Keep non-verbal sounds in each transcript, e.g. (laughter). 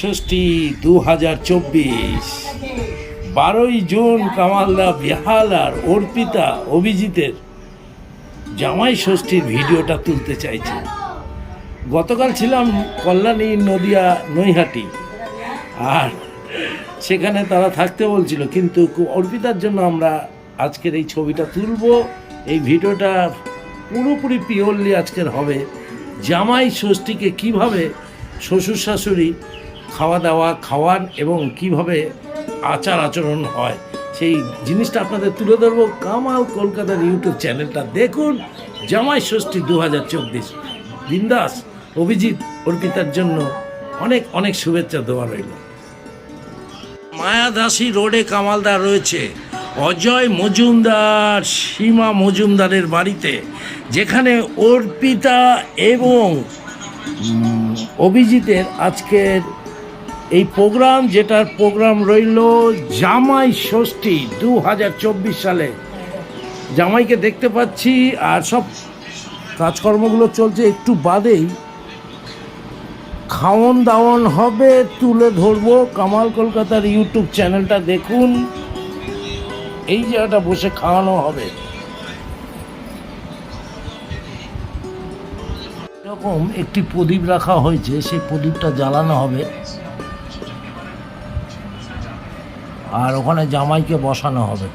ষষ্ঠী দু হাজার চব্বিশ। বারোই জুন কামালদা বেহালার অর্পিতা অভিজিতের জামাই ষষ্ঠীর ভিডিওটা তুলতে চাইছি। গতকাল ছিলাম কল্যাণী নদিয়া নৈহাটি। আর সেখানে তারা থাকতে বলছিল, কিন্তু অর্পিতার জন্য আমরা আজকের এই ছবিটা তুলব। এই ভিডিওটা পুরোপুরি পিওরলি আজকের হবে। জামাই ষষ্ঠীকে কীভাবে শ্বশুর শাশুড়ি খাওয়া দাওয়া খাওয়ান এবং কীভাবে আচার আচরণ হয়, সেই জিনিসটা আপনাদের তুলে ধরবো কামাল কলকাতার ইউটিউব চ্যানেলটা। দেখুন, জামাই ষষ্ঠী দু হাজার চব্বিশ। বিন্দাস, অভিজিৎ অর্পিতার জন্য অনেক অনেক শুভেচ্ছা দেওয়া রইল। মায়াদাসী রোডে কামালদার রয়েছে। অজয় মজুমদার, সীমা মজুমদারের বাড়িতে, যেখানে অর্পিতা এবং অভিজিতের আজকের এই প্রোগ্রাম, যেটার প্রোগ্রাম রইল জামাই ষষ্ঠী দু হাজার চব্বিশ সালে। জামাইকে দেখতে পাচ্ছি, আর সব কাজকর্মগুলো চলছে একটু বাদেই। খাওয়ন দাওয়ন হবে, তুলে ধরবো কামাল কলকাতার ইউটিউব চ্যানেলটা দেখুন। এই জায়গাটা বসে খাওয়ানো হবে। এরকম একটি প্রদীপ রাখা হয়েছে, সেই প্রদীপটা জ্বালানো হবে। আর ওখানে জামাইকে বসানো হবে।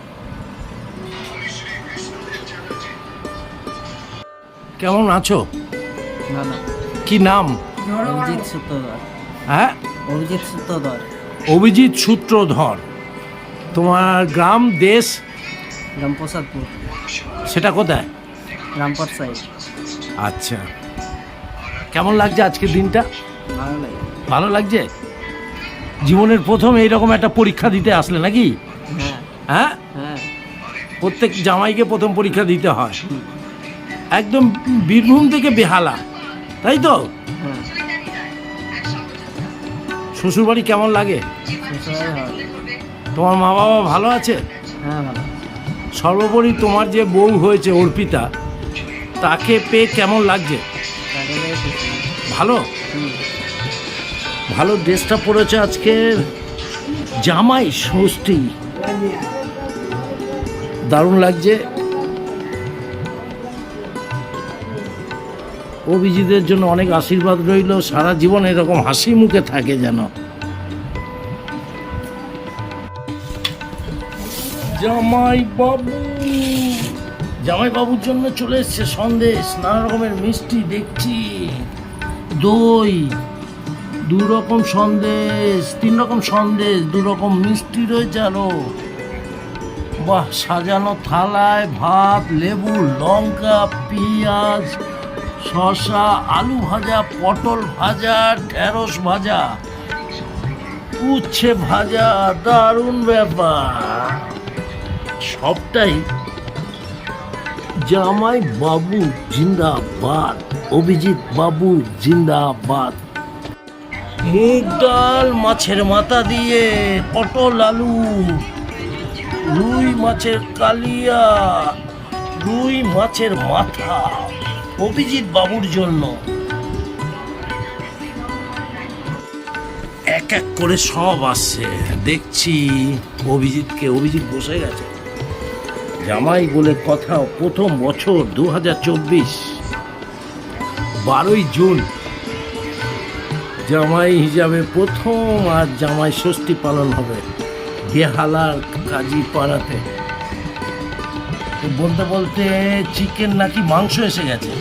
কেমন আছো? না না কি নাম? অভিজিৎ সূত্রধর হ্যাঁ? অভিজিৎ সূত্রধর অভিজিৎ সূত্রধর। তোমার গ্রাম দেশ? রামপ্রসাদপুর। সেটা কোথায়? রামপুর সাইড। আচ্ছা। কেমন লাগছে আজকের দিনটা? ভালো লাগে। ভালো লাগছে? জীবনের প্রথম এইরকম একটা পরীক্ষা দিতে আসলে নাকি? হ্যাঁ? প্রত্যেক জামাইকে প্রথম পরীক্ষা দিতে হয়। একদম বীরভূম থেকে বেহালা, তাই তো? শ্বশুরবাড়ি কেমন লাগে? তোমার মা বাবা ভালো আছে? সর্বোপরি তোমার যে বউ হয়েছে অর্পিতা, তাকে পেয়ে কেমন লাগছে? ভালো? ভালো ড্রেসটা পরেছে আজকে জামাই ষষ্ঠী। দারুণ লাগছে। অভিজিতের জন্য অনেক আশীর্বাদ রইল, সারা জীবন এরকম হাসি মুখে থাকে যেন। জামাই বাবু, জামাই বাবুর জন্য চলে এসছে সন্দেশ, নানা রকমের মিষ্টি দেখছি, দই দু রকম সন্দেশ তিন রকম সন্দেশ দু রকম মিষ্টি রয়েছে আরও। বাহ, সাজানো থালায় ভাত, লেবু, লঙ্কা, পেঁয়াজ, শসা, আলু ভাজা, পটল ভাজা, ঢেঁড়স ভাজা। উচ্ছে ভাজা, দারুণ ব্যাপার। সবটাই জামাই বাবু জিন্দাবাদ, অভিজিৎ বাবু জিন্দাবাদ। মুগ ডাল, মাছের মাথা দিয়ে পটল, আলু, রুই মাছের কালিয়া, রুই মাছের মাথা, অভিজিৎ বাবুর জন্য। এক এক করে সব আসছে। দেখছি অভিজিৎকে, অভিজিৎ বসে গেছে। জামাই বলে কথা, প্রথম বছর দু হাজার চব্বিশ, বারোই জুন জামাই হিসাবে প্রথম আর জামাই ষষ্ঠী পালন হবে বেহালার কাজী পাড়াতে। বলতে বলতে চিকেন নাকি মাংস এসে গেছে।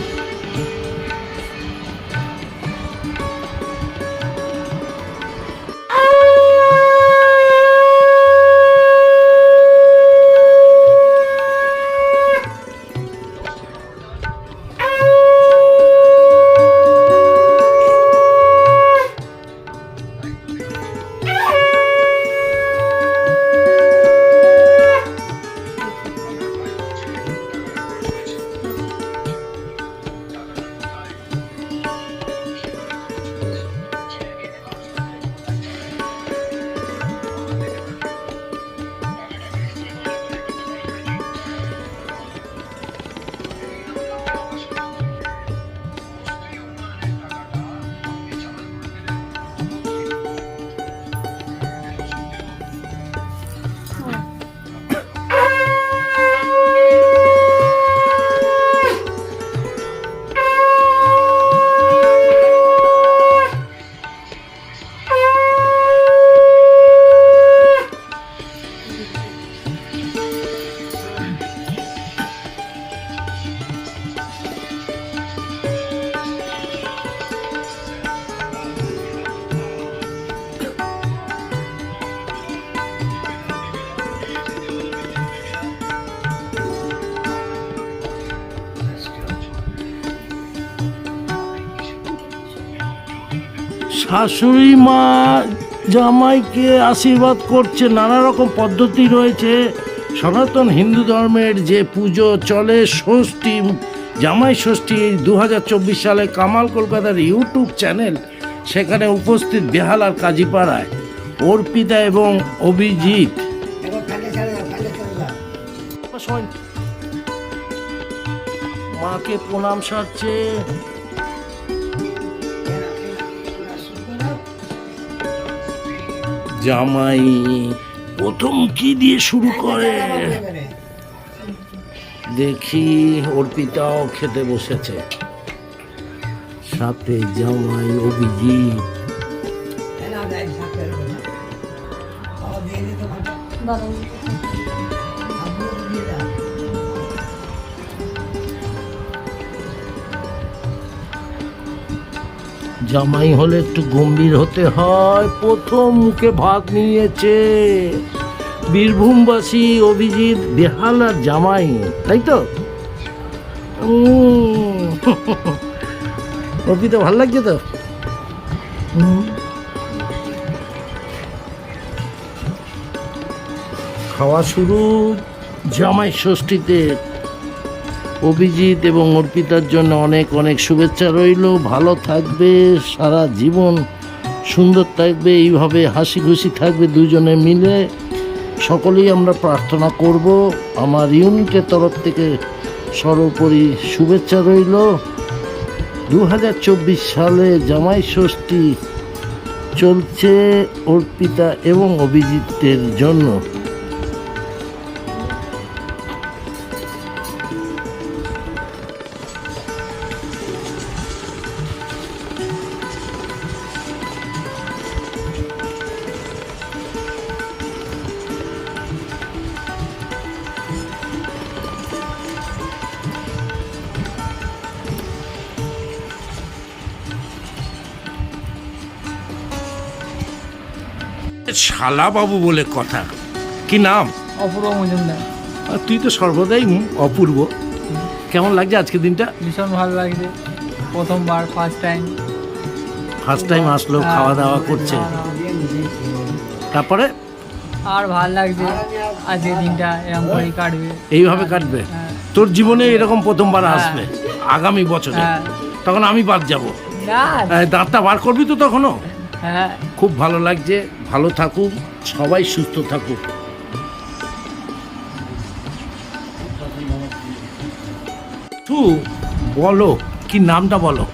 শাশুড়ি মা জামাইকে আশীর্বাদ করছে নানা রকম পদ্ধতি রয়েছে। সনাতন হিন্দু ধর্মের যে পুজো চলে, ষষ্ঠী, জামাই ষষ্ঠী দু হাজার চব্বিশ সালে কামাল কলকাতার ইউটিউব চ্যানেল, সেখানে উপস্থিত বেহালার কাজীপাড়ায়। অর্পিতা এবং অভিজিৎ। মাকে প্রণাম সারছে। জামাই প্রথম কি দিয়ে শুরু করে? দেখি অর্পিতাও খেতে বসেছে। সাথে জামাই অভিজিৎ। জামাই হলে একটু গম্ভীর হতে হয়। প্রথম মুখে ভাত নিয়েছে। বীরভূমবাসী অভিজিৎ বেহালার জামাই, তাই তো? অর্পিতা, ভালো লাগছে তো। খাওয়া শুরু জামাই ষষ্ঠীতে। অভিজিৎ এবং অর্পিতার জন্য অনেক অনেক শুভেচ্ছা রইল। ভালো থাকবে, সারা জীবন সুন্দর থাকবে, এইভাবে হাসি খুশি থাকবে দুজনে মিলে। সকলেই আমরা প্রার্থনা করব, আমার ইউনিটের তরফ থেকে সর্বোপরি শুভেচ্ছা রইল। দু হাজার চব্বিশ সালে জামাই ষষ্ঠী চলছে অর্পিতা এবং অভিজিতের জন্য। শালা বাবু বলে কথা। কি নাম? অপূর্ব মজুমদার। আর তুই তো সর্বদাই অপূর্ব। কেমন লাগছে আজকের দিনটা? ভীষণ ভালো লাগছে। প্রথমবার ফার্স্ট টাইম ফার্স্ট টাইম আসলো খাওয়া দাওয়া করছে। তারপরে? আর ভালো লাগছে। আজকের দিনটা এরকম করেই কাটবে। এইভাবে কাটবে? হ্যাঁ। তোর জীবনে এরকম প্রথমবার হ্যাঁ। আসবে আগামী বছরে। হ্যাঁ। তখন আমি বাদ যাব। দাঁতটা বার করবি তো তখনও? হ্যাঁ। খুব ভালো লাগছে। ভালো থাকুক সবাই সুস্থ থাকুক। তু বলো কি নামটা বলো?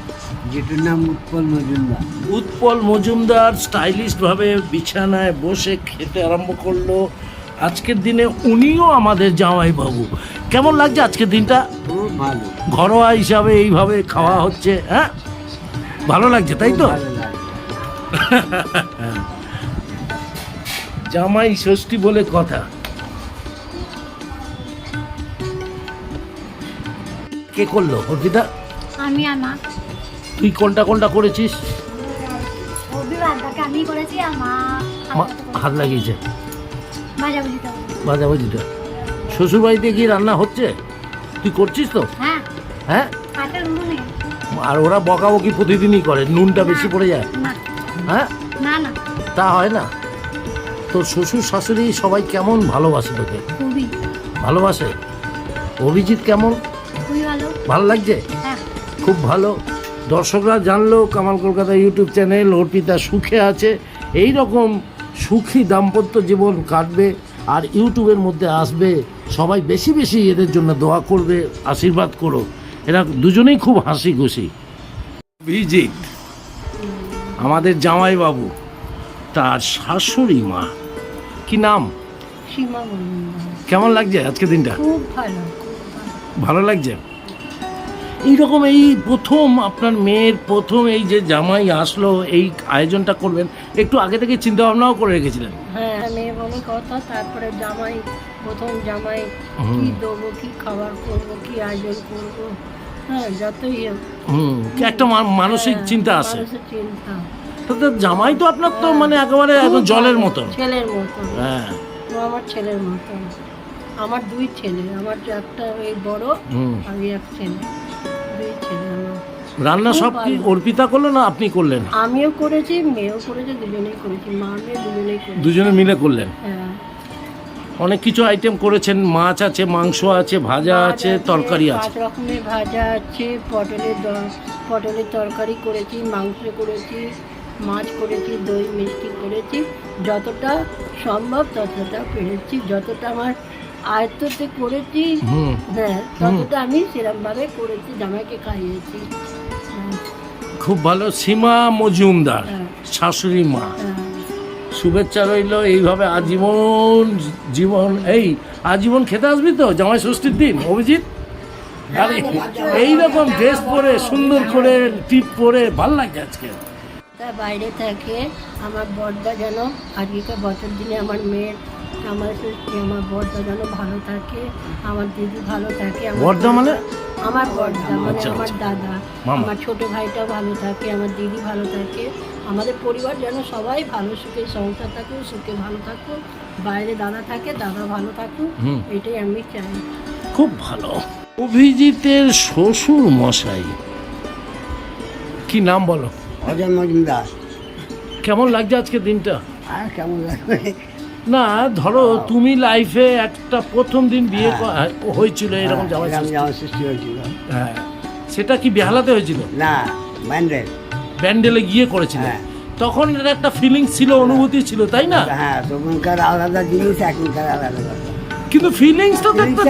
যেটার নাম উৎপল মজুমদার। উৎপল মজুমদার স্টাইলিশ ভাবে বিছানায় বসে খেতে আরম্ভ করল। আজকের দিনে উনিও আমাদের জামাই বাবু। কেমন লাগছে আজকের দিনটা? ভালো। ঘরোয়া হিসাবে এইভাবে খাওয়া হচ্ছে হ্যাঁ? ভালো লাগছে তাই তো? (laughs) জামাই ষষ্ঠী বলে কথা। কে করল অর্পিতা? আমি মা। তুই কোনটা কোনটা করেছিস? অভিবাদটাকে আমি করেছি মা- হাত লাগিয়েছে। বুঝিতে হবে। শ্বশুর বাড়িতে কি রান্না হচ্ছে? তুই করছিস তো? হ্যাঁ। হ্যাঁ? আর ওরা বকাবকি প্রতিদিনই করে নুনটা বেশি পড়ে যায়। হ্যাঁ? না না। তা হয় না। তোর শ্বশুর শাশুড়ি সবাই কেমন ভালোবাসে তোকে? খুবই। ভালোবাসে? অভিজিৎ কেমন? খুবই ভালো। ভালো লাগছে? হ্যাঁ। খুব ভালো। দর্শকরা জানলো কামাল কলকাতা ইউটিউব চ্যানেল অর্পিতা সুখে আছে। এই রকম সুখী দাম্পত্য জীবন কাটবে আর ইউটিউবের মধ্যে আসবে। সবাই বেশি বেশি এদের জন্য দোয়া করবে আশীর্বাদ করো। এরা দুজনেই খুব হাসি খুশি। অভিজিৎ। আমাদের জামাইবাবু তার শাশুড়ি মা। কি নাম? সীমা কেমন লাগছে আজকে দিনটা? খুব ভালো। ভালো লাগছে? এইরকম এই প্রথম আপনার মেয়ের প্রথম এই যে জামাই আসলো এই আয়োজনটা করবেন একটু আগে থেকে চিন্তা ভাবনাও করে রেখেছিলেন। হ্যাঁ মেয়ে বলে কথা তারপরে জামাই প্রথম জামাই কি দেবো কি খাবার করব কি আয়োজন করব হুম একটা মা- মানসিক হ্যাঁ, চিন্তা আছে। জামাই তো আপনার তো মানে একেবারে একদম জলের মতো ছেলের মতো হ্যাঁ। আমার ছেলের মতো আমার দুই ছেলে আমার একটা ওই বড় এই এক ছেলে দুই ছেলে রান্না সব কি অর্পিতা করল না আপনি করলেন? আমিও করেছি মেয়েও করেছে দুজনেই করেছি মা মেয়ে দুজনেই দুজনে মিলে করলেন? হ্যাঁ। অনেক কিছু আইটেম করেছেন মাছ আছে মাংস আছে ভাজা আছে তরকারি আছে। পাঁচ রকমের ভাজা আছে পটলের দ- পটলের তরকারি করেছি মাংস করেছি মাছ করেছি দই মিষ্টি করেছি যতটা সম্ভব ততটা পেরেছি যতটা আমার আয়ত্ততে করেছি হুম হ্যাঁ ততটা আমি সেরকমভাবে করেছি জামাইকে খাইয়েছি। হ্যাঁ, খুব ভালো। সীমা মজুমদার হ্যাঁ। শাশুড়ি মা। হ্যাঁ। শুভেচ্ছা রইল, এইভাবে আজীবন জীবন, এই আজীবন খেতে আসবি তো, জামাই ষষ্ঠীর দিন, অভিজিৎ? আরে, এইরকম ড্রেস পরে, সুন্দর করে টিপ পরে, ভালো লাগে আজকে। তা বাইরে থাকে, আমার বড়দা যেন আজকে বছর দিনে আমার মেয়ের আমার আমার বর্দা যেন ভালো থাকে আমার দিদি ভালো থাকে আমার বর্দা মানে? আমার বর্দা মানে আচ্ছা, আমার আচ্ছা। দাদা আমার ছোট ভাইটাও ভালো থাকে আমার দিদি ভালো থাকে। আমাদের পরিবার যেন সবাই ভালো সুখে সংসার থাকুক সুখে ভালো থাকুক বাইরে দাদা থাকে দাদা ভালো থাকুক হুম। এটাই আমি চাই। খুব ভালো। অভিজিতের শ্বশুর মশাই। কি নাম বলো? অজয় মজুমদার। কেমন লাগছে আজকে দিনটা? আর কেমন লাগবে? না ধরো তুমি লাইফে একটা প্রথম দিন বিয়ে ক- হয়েছিল এরকম জামাই সৃষ্টি। হয়েছিল। হ্যাঁ সেটা কি বেহালাতে হয়েছিল? না ম্যান্ডেল ব্যান্ডেলে গিয়ে করেছিল? হ্যাঁ। তখন এর একটা ফিলিং ছিল অনুভূতি ছিল তাই না? হ্যাঁ তখনকার আলাদা জিনিস এখনকার আলাদা কিন্তু ফিলিংসটা তো।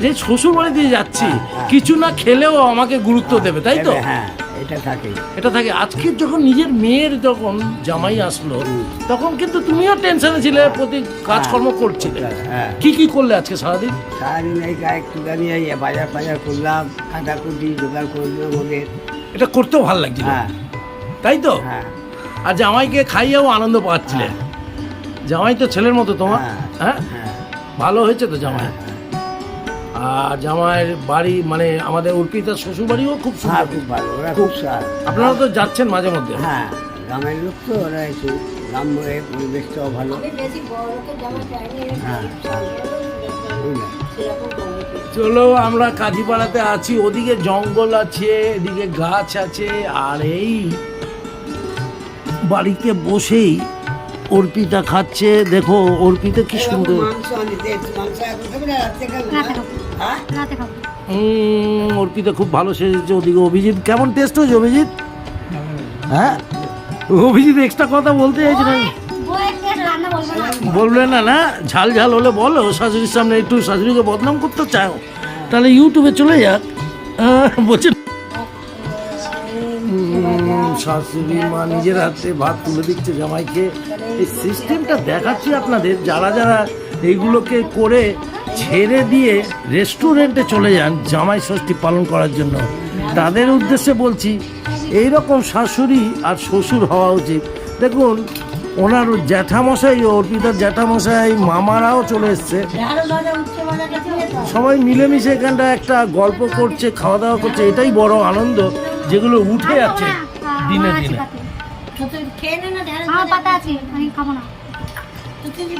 যে শ্বশুর বাড়ি দিয়ে যাচ্ছি হ্যাঁ, হ্যাঁ। কিছু না খেলেও আমাকে গুরুত্ব দেবে তাই তো? হ্যাঁ। এটা থাকে। এটা থাকে। আজকে যখন নিজের মেয়ের যখন জামাই আসলো তখন কিন্তু তুমিও টেনশনে ছিলে প্রতি কাজকর্ম করছিলে। হ্যাঁ কি কি করলে আজকে সারাদিন? সারাদিন এই একটুখানি এই বাজার ফাজার করলাম কাটাকুটি জোগাড় করলাম ওদের এটা করতেও ভালো লাগছিল। হ্যাঁ। তাই তো? হ্যাঁ। আর জামাইকে খাইয়েও আনন্দ পাচ্ছিলে জামাই তো ছেলের মতো তোমার। হ্যাঁ। হ্যাঁ? হ্যাঁ। ভালো হয়েছে তো জামাই? আর জামাইয়ের বাড়ি মানে আমাদের অর্পিতার শ্বশুর বাড়িও খুব হ্যাঁ সুন্দর খুব ভালো ওরা খুব সার। আপনারা তো যাচ্ছেন মাঝে মধ্যে? হ্যাঁ গ্রামের লোক তো ওরা একটু গ্রাম্যে পরিবেশটাও ভালো। হ্যাঁ। চলো আমরা কাজীপাড়াতে আছি। ওদিকে জঙ্গল আছে এদিকে গাছ আছে আর এই বাড়িতে বসেই অর্পিতা খাচ্ছে। দেখো অর্পিতা কি সুন্দর। রাতে অর্পিতা খুব ভালো সেজেছে ওদিকে। অভিজিৎ কেমন টেস্ট হয়েছে অভিজিৎ? হ্যাঁ? অভিজিৎ এক্সট্রা কথা বলতে চাইছে না? বলবে না না? ঝাল ঝাল হলে বলো শাশুড়ির সামনে একটু শাশুড়িকে বদনাম করতে চাও তাহলে ইউটিউবে চলে যাক। আহ, বলছে শাশুড়ি মা নিজের হাতে ভাত তুলে দিচ্ছে জামাইকে। এই সিস্টেমটা দেখাচ্ছি আপনাদের যারা যারা এইগুলোকে করে ছেড়ে দিয়ে রেস্টুরেন্টে চলে যান জামাই ষষ্ঠী পালন করার জন্য। তাদের উদ্দেশ্যে বলছি এই রকম শাশুড়ি আর শ্বশুর হওয়া উচিত। দেখুন ওনার জ্যাঠামশাই অর্পিতার জ্যাঠামশাই মামারাও চলে এসছে। সবাই মিলেমিশে এখানটা একটা গল্প করছে খাওয়া দাওয়া করছে এটাই বড় আনন্দ যেগুলো উঠে দিনে আছে দিনে পাতে। তো তুই খেয়ে না আমার পাতা আছে আমি খাব না। তুই যদি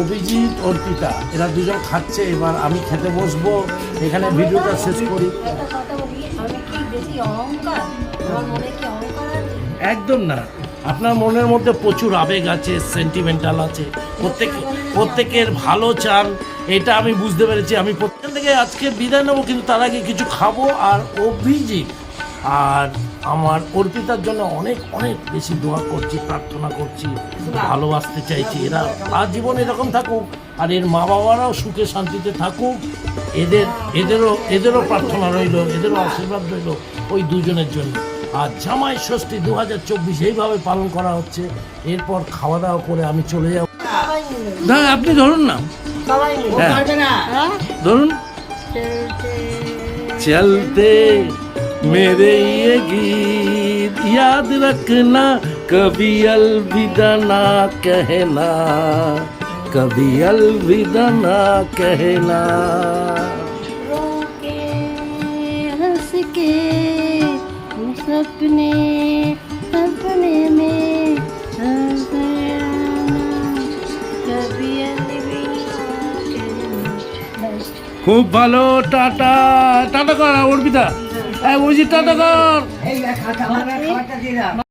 অভিজিৎ, অর্পিতা, এরা দুজন খাচ্ছে, এবার আমি খেতে বসবো। এখানে ভিডিওটা শেষ করি। একদম না। আপনার মনের মধ্যে প্রচুর আবেগ আছে সেন্টিমেন্টাল আছে। প্রত্যেক প্রত্যেকের ভালো চান, এটা আমি বুঝতে পেরেছি। আমি প্রত্যেক থেকে আজকে বিদায় নেব, কিন্তু তার আগে কিছু খাব। আর অভিজিৎ আর আমার অর্পিতার জন্য অনেক অনেক বেশি দোয়া করছি প্রার্থনা করছি ভালোবাসতে চাইছি। এরা আজীবন এরকম থাকুক আর এর মা বাবারাও সুখে শান্তিতে থাকুক। এদের এদেরও এদেরও প্রার্থনা রইল এদেরও আশীর্বাদ রইল ওই দুজনের জন্য। আর জামাই ষষ্ঠী দু হাজার চব্বিশ এইভাবে পালন করা হচ্ছে। এরপর খাওয়া দাওয়া করে আমি চলে যাব। না আপনি ধরুন না। হ্যাঁ। ধরুন। চলতে। मेरे ये गीत याद रखना कभी अलविदा ना कहना कभी अलविदा ना कहना। रोके हंस के सपने सपने में कभी খুব ভালো টাটা টাটা করা অর্পিতা কর। এই দিয়ে দাও।